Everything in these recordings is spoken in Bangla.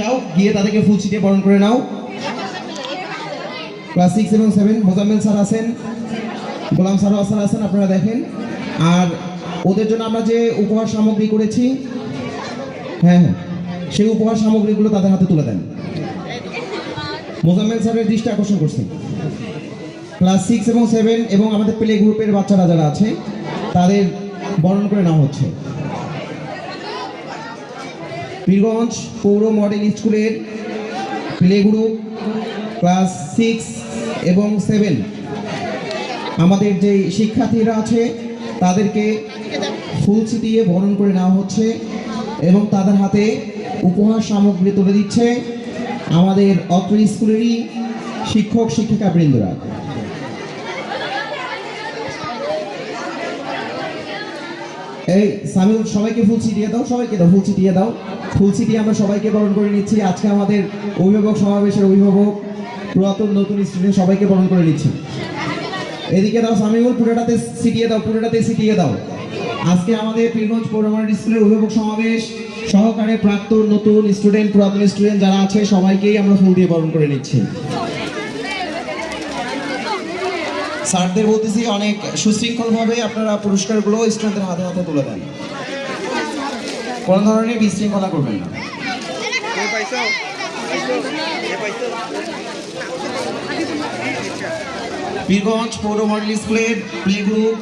যাও, গিয়ে তাদেরকে ফুল সিটে বরণ করে নাও। ক্লাস সিক্স এবং সেভেন, মোজাম্মেল স্যার আছেন, গোলাম স্যারও স্যার আছেন, আপনারা দেখেন। আর ওদের জন্য আমরা যে উপহার সামগ্রী করেছি হ্যাঁ হ্যাঁ সেই উপহার সামগ্রীগুলো তাদের হাতে তুলে দেন। মোজাম্মেল স্যারের দৃষ্টি আকর্ষণ করছি। ক্লাস সিক্স এবং সেভেন এবং আমাদের প্লে গ্রুপের বাচ্চারা যারা আছে, তাদের বরণ করে নেওয়া হচ্ছে। পীরগঞ্জ পৌর মডেল স্কুলের প্লে গ্রুপ ক্লাস সিক্স এবং সেভেন। আমাদের যে শিক্ষার্থীরা আছে, তাদেরকে ফুল ছিটিয়ে বরণ করে নেওয়া হচ্ছে এবং তাদের হাতে উপহার সামগ্রী তুলে দিচ্ছে আমাদের অত্র স্কুলেরই শিক্ষক শিক্ষিকা বৃন্দরা এই, সামিউল, সবাইকে ফুল ছিটিয়ে দাও, সবাইকে দাও, ফুল ছিটিয়ে দাও। ফুল ছিটিয়ে আমরা সবাইকে বরণ করে নিচ্ছি। আজকে আমাদের অভিভাবক সমাবেশের অভিভাবক, পুরাতন নতুন স্টুডেন্ট সবাইকে বরণ করে নিচ্ছি। এদিকে দাও সামিউল, পুরোটাতে ছিটিয়ে দাও, পুরোটাতে ছিটিয়ে দাও। আজকে আমাদের পীরগঞ্জ পৌরমারি স্কুলের অভিভাবক সমাবেশ, সহকারে প্রাক্তন নতুন স্টুডেন্ট, পুরাতন স্টুডেন্ট যারা আছে, সবাইকেই আমরা ফুল দিয়ে বরণ করে নিচ্ছি। স্যারদের বলতেছি অনেক সুশৃঙ্খলভাবে আপনারা পুরস্কারগুলো স্টুডেন্টদের হাতে হাতে তুলে দেন। কোন ধরনের বিশৃঙ্খলা করবেন না। পীরগঞ্জ পৌর মডেল স্কুলের প্লে গ্রুপ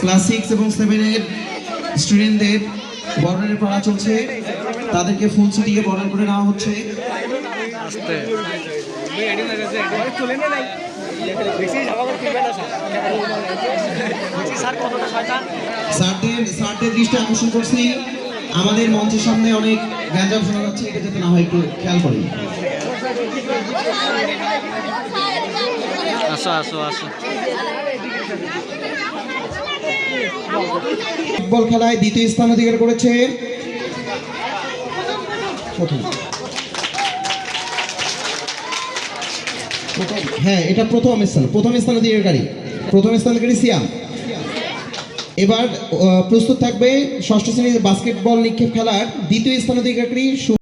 ক্লাস সিক্স এবং সেভেনের স্টুডেন্টদের বরণের পাড়া চলছে। তাদেরকে ফুল ছিটিয়ে বরণ করে নেওয়া হচ্ছে। স্যারদের স্যারদের দৃষ্টি আকর্ষণ করছি। আমাদের মঞ্চের সামনে অনেক গ্যাঞ্জাম শোনা যাচ্ছে এটা যাতে না হয় একটু খেয়াল করি। আসো আসো আসো। ফুটবল খেলায় দ্বিতীয় স্থান অধিকার করেছে। প্রথম। হ্যাঁ এটা প্রথম স্থান। প্রথম স্থান গাড়ি। প্রথম স্থান গাড়ি সিয়াম। এবার প্রস্তুত থাকবে ষষ্ঠ শ্রেণির বাস্কেটবল নিক্ষেপ খেলার। দ্বিতীয় স্থান অধিকারী সু-